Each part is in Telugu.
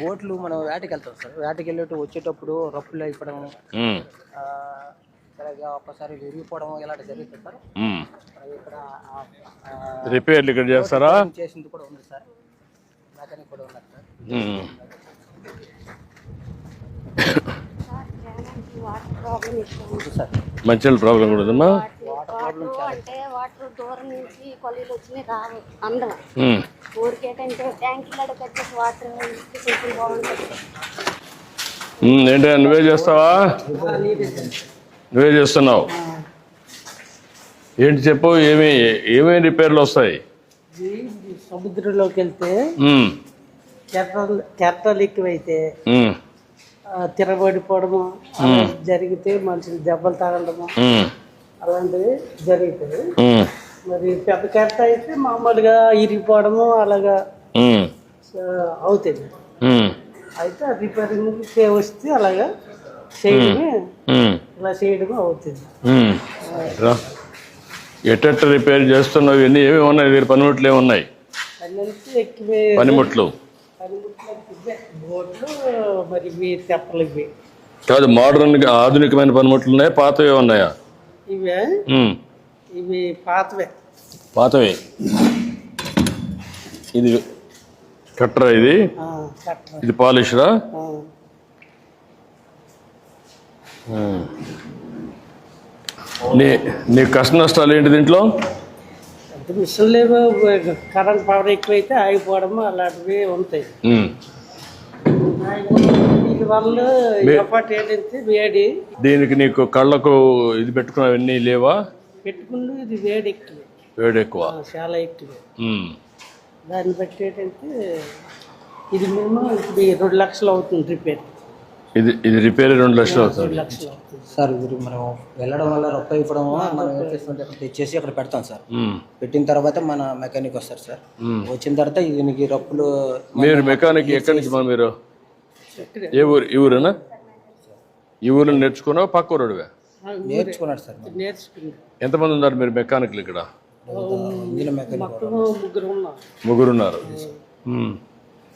బోట్లు మనం వేటకి వెళ్తాం సార్. వేటకి వెళ్ళేటప్పుడు వచ్చేటప్పుడు రప్పులు అయిపోవడం ఒక్కసారి విరిగిపోవడం ఇలాంటి జరుగుతుంది సార్. ఇక్కడ రిపేర్లు ఇక్కడ చేస్తారా? చేసింది కూడా ఉంది సార్. మెకానిక్ కూడా ఉన్నారు సార్. వాటర్ ప్రాబ్లం కూడా ఉందమ్మా వాటర్ అంటే వాటర్ దూరం వచ్చినాయి రావు ఊరికేటంటే కట్టేసి వాటర్ బాగుంటుంది. ఏంటి నువ్వే చేస్తావా? నువ్వే చేస్తున్నావు. ఏంటి చెప్పు ఏమి ఏమేమి రిపేర్లు వస్తాయి? సముద్రంలోకి వెళ్తే కెరటాలు ఎక్కువైతే ఆ, తిరగబడిపోవడము అలా జరిగితే మనుషులు దెబ్బలు తగలడము అలాంటివి జరుగుతుంది మరి పెద్ద కెరట అయితే మామూలుగా ఇరిగిపోవడము అలాగా అవుతుంది. అయితే రిపేరింగ్ వస్తే అలాగా చేయడమే ఇలా చేయడమే అవుతుంది. ఎట్టెట్ట రిపేర్ చేస్తున్నావు? ఇవన్నీ ఏమేమి ఉన్నాయి? దగ్గర పనిముట్లు ఏమి ఉన్నాయి. పనిముట్లు. కాదు మోడర్న్ ఆధునికమైన పనిముట్లు ఉన్నాయా పాతవి ఉన్నాయా ఇవి. పాతవే. పాతవి. ఇది కట్టరా ఇది? ఇది పాలిష్రా? ఆ. నీ నీ కష్ట నష్టాలు ఏంటి దీంట్లో? అంటే మిషన్లు ఏవో కరెంట్ పవర్ ఎక్కువైతే ఆగిపోవడం అలాంటివి ఉంటాయి. దీనికి నీకు కళ్ళకు ఇది పెట్టుకున్నవన్నీ లేవా? పెట్టుకుంటూ ఇది వేడి ఎక్కువ. వేడి ఎక్కువ. ఆ, చాలా ఎక్కువ. దాన్ని బట్టి ఏంటంటే ఇది మేము ఇప్పుడు రెండు లక్షలు అవుతుంది రిపేర్. ఇది ఇది రిపేర్ రెండు లక్షలు అవుతుంది. లక్షలు అవుతుంది. సార్ మీరు మనం వెళ్ళడం వల్ల రొప్ప అయిపోవడం మనం ఏం చేస్తుంటే అక్కడ తెచ్చేసి అక్కడ పెడతాం సార్. పెట్టిన తర్వాత మన మెకానిక్ వస్తారు సార్. వచ్చిన తర్వాత దీనికి రప్పులు మీరు మెకానిక్ ఎక్కడి నుంచి మా మీరు. ఏ ఊరు? ఈ ఊరేనా? ఈ ఊరిలో నేర్చుకున్నావు? పక్క ఊరుడివే నేర్చుకున్నాడు సార్ ఎంతమంది ఉన్నారు మీరు మెకానిక్లు ఇక్కడ? ముగ్గురు ఉన్నాం ముగ్గురున్నారు. ఉమ్.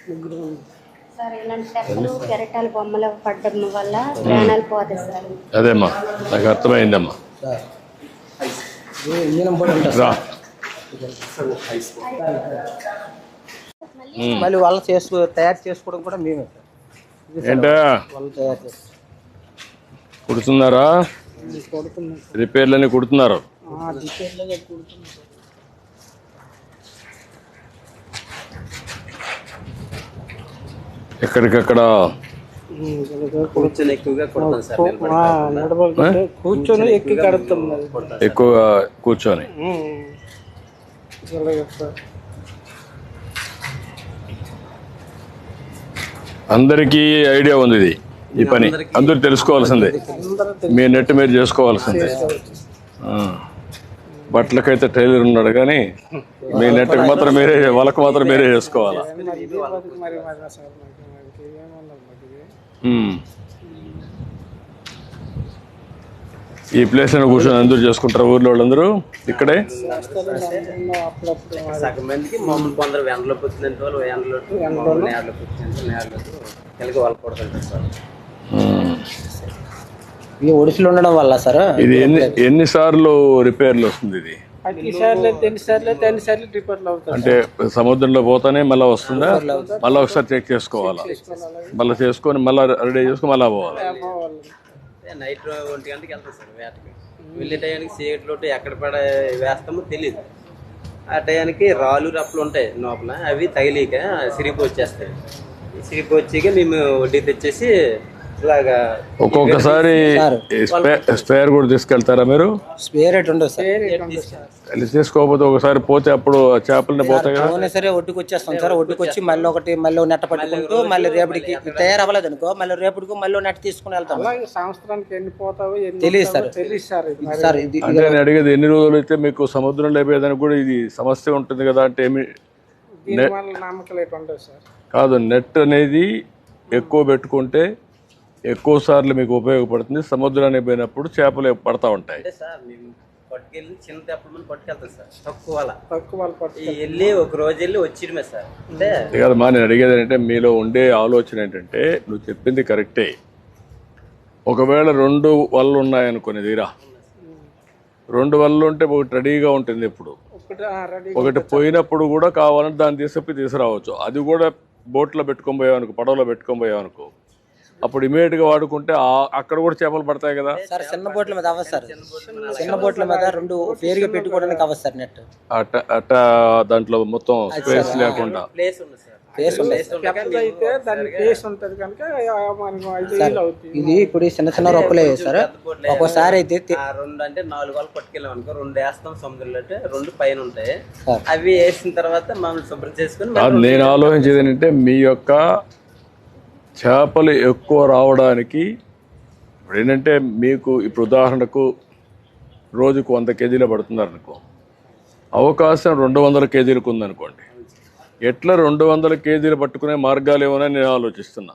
ముగ్గురు ఉన్నాం. సార్ ఇలాంటి తెప్పలు కెరటాలు బొమ్మలు పడడం వల్ల ప్రాణాలు పోతాయి సార్. అదేమ్మా నాకు అర్థమైందమ్మా. మళ్ళీ వాళ్ళు చేసుకో తయారు చేసుకోవడం కూడా మేమే ఏంటా? వాళ్ళు తయారు చేస్తారు కుడుతున్నారా? రిపేర్లన్నీ కుడుతున్నారు. ఎక్కడికక్కడ? కూర్చొని కొడతాం ఎక్కి ఎక్కువగా కూర్చొని. అందరికీ ఐడియా ఉంది ఇది. ఈ పని. అందరూ తెలుసుకోవాల్సిందే. మీ నెట్ మీరు చేసుకోవాల్సిందే. బట్టలకైతే టైలర్ ఉన్నాడు కానీ మీ నెట్కి మాత్రం మీరే వాళ్ళకు మాత్రం మీరే చేసుకోవాలా. ఈ ప్లేస్ అని కూర్చొని అందరూ చేసుకుంటారు ఊర్లో వాళ్ళందరూ? ఇక్కడే? ఈ ఒడిసిలో ఉండడం వల్ల సార్? ఇది ఎన్ని ఎన్నిసార్లు రిపేర్లు వస్తుంది ఇది? పది సార్లు ఎన్ని సార్లు అయితే అన్ని సార్లు రిపేర్లు అవుతాయి అంటే సముద్రంలో పోతానే మళ్ళీ వస్తుందా? మళ్ళీ ఒకసారి చెక్ చేసుకోవాలా? మళ్ళీ చేసుకొని మళ్ళీ రెడీ చేసుకొని మళ్ళీ పోవాలి. నైట్ ఒంటి గంటకి వెళ్తాం సార్ వేటకి. వెళ్ళే టయానికి చీకటి లోటు ఎక్కడ పడ వేస్తామో తెలియదు ఆ టయానికి రాళ్ళు రప్పులు ఉంటాయి లోపల అవి తగిలిక సిరిగి వచ్చేస్తాయి సిరిగి వచ్చాక మేము వడ్డీ తెచ్చేసి ఒక్కొక్కసారి స్పేర్ కూడా తీసుకెళ్తారా మీరు? స్పేర్ ఉండదు సార్. తీసుకోకపోతే ఒకసారి పోతే అప్పుడు ఆ చేపలని పోతాయి కదా? సరే ఒడ్డుకు వచ్చేస్తాం సార్ ఒడ్డుకు వచ్చి మళ్ళీ ఒకటి మళ్ళీ నెట్ట పట్టుకుంటూ మళ్ళీ రేపటికి తయారవ్వలేదు అనుకో మళ్ళీ రేపటికి మళ్ళీ ఓ నెట్ట తీసుకుని వెళ్తాం. సంవత్సరానికి ఎన్ని పోతావో ఎన్ని తెలియదు సార్. తెలియదు సార్ ఇది. ఇది సార్ ఇది అంటే నేను అడిగేది ఎన్ని రోజులు అయితే మీకు సముద్రం లేపేదానికి కూడా ఇది సమస్య ఉంటుంది కదా అంటే ఏమి? కాదు నెట్ అనేది ఎక్కువ పెట్టుకుంటే ఎక్కువ సార్లు మీకు ఉపయోగపడుతుంది. సముద్రానికి పోయినప్పుడు చేపలు పడతా ఉంటాయి. పట్టుకెళ్ళి చిన్న మంది సార్. తక్కువ అలా. తక్కువ వాళ్ళు ఒక రోజు వెళ్ళి వచ్చిడమే సార్. అంటే కదమ్మా నేను అడిగేది ఏంటంటే మీలో ఉండే ఆలోచన ఏంటంటే నువ్వు చెప్పింది కరెక్టే. ఒకవేళ రెండు వల్లు ఉన్నాయనుకునే తీరా. రెండు వల్లు ఉంటే ఒకటి రెడీగా ఉంటుంది ఎప్పుడు. ఒకటి రెడీ ఒకటి పోయినప్పుడు కూడా కావాలంటే దాన్ని తీసుకొప్పి తీసుకురావచ్చు. అది కూడా బోట్లో పెట్టుకొని పోయావనుకో పడవలో పెట్టుకొని పోయావనుకో. అప్పుడు ఇమీడియట్గా వాడుకుంటే ఆ- అక్కడ కూడా చేపలు పడతాయి కదా? సార్ చిన్న బోట్ల మీద అవ్వదు సార్. చిన్న బోట్ల మీద రెండు పేరుగా పెట్టుకోవడానికి అవ్వదు సార్ నెట్. అట్ట అట్ట దాంట్లో మొత్తం స్పేస్ లేకుండా. ప్లేస్ ఉంది సార్. ప్లేస్ ఉంది ప్లేస్ ఉండగా మేము అయితే దాని ప్లేస్ ఉంటది కనుక ఆ, మనకు ఐదు వేలు అవుతుంది. ఇది ఇప్పుడు చిన్న చిన్న రొప్పలే సార్. ఒక్కోసారి అయితే రెండు అంటే నాలుగు వాళ్ళు పట్టుకెళ్ళాం అనుకో రెండు వేస్తాం సముద్రంలో అంటే రెండు పైన ఉంటాయి. అవి వేసిన తర్వాత మమ్మల్ని శుభ్రం చేసుకుని నేను ఆలోచించేది ఏంటంటే మీ యొక్క చేపలు ఎక్కువ రావడానికి ఇప్పుడు ఏంటంటే మీకు ఇప్పుడు ఉదాహరణకు రోజుకు వంద కేజీలు పడుతున్నారు అనుకో అవకాశం రెండు వందల కేజీలకు ఉందనుకోండి. ఎట్లా రెండు వందల కేజీలు పట్టుకునే మార్గాలు ఏమోనని నేను ఆలోచిస్తున్నా.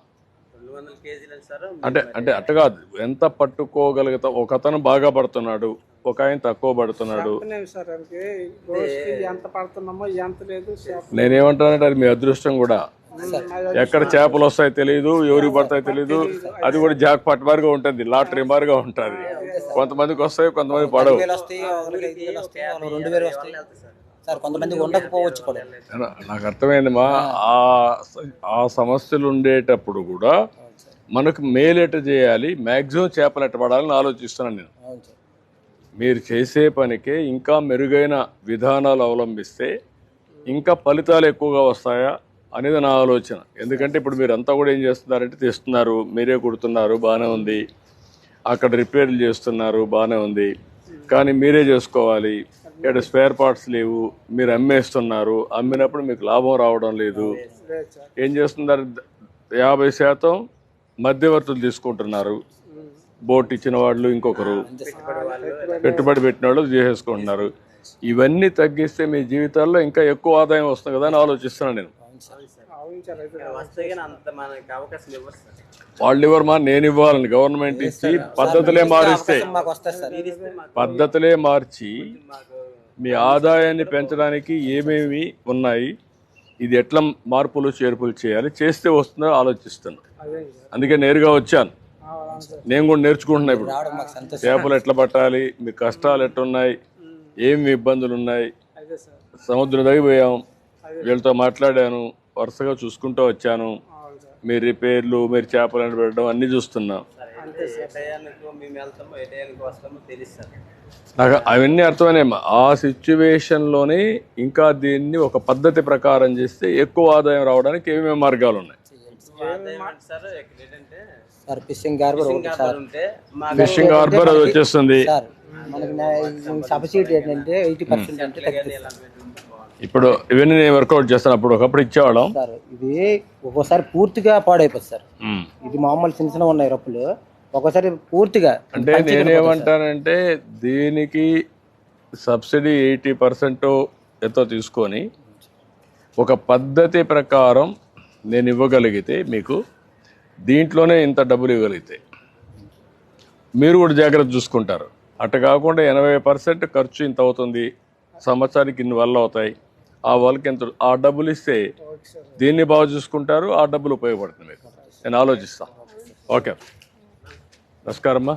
అంటే అంటే అట్ట కాదు. ఎంత పట్టుకోగలుగుతాం ఒక అతను బాగా పడుతున్నాడు ఒక ఆయన తక్కువ పడుతున్నాడు. చెప్పలేము సార్ అంటే రోజుకి ఎంత పడుతున్నామో ఎంత లేదు చేప- నేనేమంటానంటే అది మీ అదృష్టం కూడా. ఎక్కడ చేపలు వస్తాయో తెలియదు ఎవరికి పడతాయో తెలియదు అది కూడా జాక్ పట్ మారిగా ఉంటుంది లాటరీ మారిగా ఉంటుంది. కొంతమందికి వస్తాయి కొంతమంది పడవు. నాకు అర్థమైందమ్మా ఆ. ఆ సమస్యలు ఉండేటప్పుడు కూడా మనకు మేలెట చేయాలి మ్యాక్సిమం చేపలు ఎట్ట పడాలని ఆలోచిస్తున్నాను నేను. మీరు చేసే పనికే ఇంకా మెరుగైన విధానాలు అవలంబిస్తే ఇంకా ఫలితాలు ఎక్కువగా వస్తాయా? అనేది నా ఆలోచన. ఎందుకంటే ఇప్పుడు మీరు అంతా కూడా ఏం చేస్తున్నారంటే తెస్తున్నారు మీరే కుడుతున్నారు బాగానే ఉంది. అక్కడ రిపేర్లు చేస్తున్నారు బాగానే ఉంది. కానీ మీరే చేసుకోవాలి. ఇక్కడ స్పేర్ పార్ట్స్ లేవు మీరు అమ్మేస్తున్నారు. అమ్మినప్పుడు మీకు లాభం రావడం లేదు. ఏం చేస్తున్నారు? యాభై శాతం మధ్యవర్తులు తీసుకుంటున్నారు. బోట్ ఇచ్చిన వాళ్ళు ఇంకొకరు. పెట్టుబడి పెట్టిన వాళ్ళు చేసేసుకుంటున్నారు. ఇవన్నీ తగ్గిస్తే మీ జీవితాల్లో ఇంకా ఎక్కువ ఆదాయం వస్తుంది కదా అని ఆలోచిస్తున్నాను నేను. వాళ్ళు ఇవ్వరు మా నేను ఇవ్వాలని గవర్నమెంట్ ఇచ్చి పద్ధతులే మారిస్తే పద్ధతులే మార్చి మీ ఆదాయాన్ని పెంచడానికి ఏమేమి ఉన్నాయి ఇది ఎట్లా మార్పులు చేర్పులు చేయాలి చేస్తే వస్తుందో సార్. అందుకే నేరుగా వచ్చాను. నేను కూడా నేర్చుకుంటున్నా ఇప్పుడు. చేపలు ఎట్లా పట్టాలి మీ కష్టాలు ఎట్టున్నాయి ఏమి ఇబ్బందులు ఉన్నాయి అదే సార్. సముద్రం దగ్గర వీళ్ళతో మాట్లాడాను వరుసగా చూసుకుంటూ వచ్చాను. మీ రిపేర్లు మీరు చేపలను పెట్టడం అన్నీ చూస్తున్నా. నాకు అవన్నీ అర్థమైనాయమ్మా ఆ సిచ్యువేషన్లోనే ఇంకా దీన్ని ఒక పద్ధతి ప్రకారం చేస్తే ఎక్కువ ఆదాయం రావడానికి ఏమేమి మార్గాలు ఉన్నాయి? ఫిషింగ్ హార్బర్ అది వచ్చేస్తుంది. సార్ మనకి సబ్సిడీ ఏంటంటే ఎయిటీ పర్సెంట్ అంటే తగ్గుతుంది ఇలా పెట్టుకుంటే బాగుంటుంది. ఇప్పుడు ఇవన్నీ నేను వర్కౌట్ చేస్తాను. అప్పుడు ఒకప్పుడు ఇచ్చేవాళ్ళం. సార్ ఇది ఒక్కోసారి పూర్తిగా పాడైపోతుంది సార్. ఇది మామూలు చిన్న చిన్న ఉన్నాయి రొప్పులు. ఒక్కోసారి పూర్తిగా అంటే నేనేమంటానంటే దీనికి సబ్సిడీ ఎయిటీ పర్సెంట్ ఎంతో తీసుకొని ఒక పద్ధతి ప్రకారం నేను ఇవ్వగలిగితే మీకు దీంట్లోనే ఇంత డబ్బులు ఇవ్వగలిగితే మీరు కూడా జాగ్రత్త చూసుకుంటారు. అట్ట కాకుండా ఎనభై పర్సెంట్ ఖర్చు ఇంత అవుతుంది. సంవత్సరానికి ఇన్ని వల్ల అవుతాయి. ఆ వాళ్ళకి ఎంత ఆ డబ్బులు ఇస్తే దీన్ని బాగా చూసుకుంటారు ఆ డబ్బులు ఉపయోగపడుతుంది మీకు. నేను ఆలోచిస్తాను ఓకే. నమస్కారమ్మా.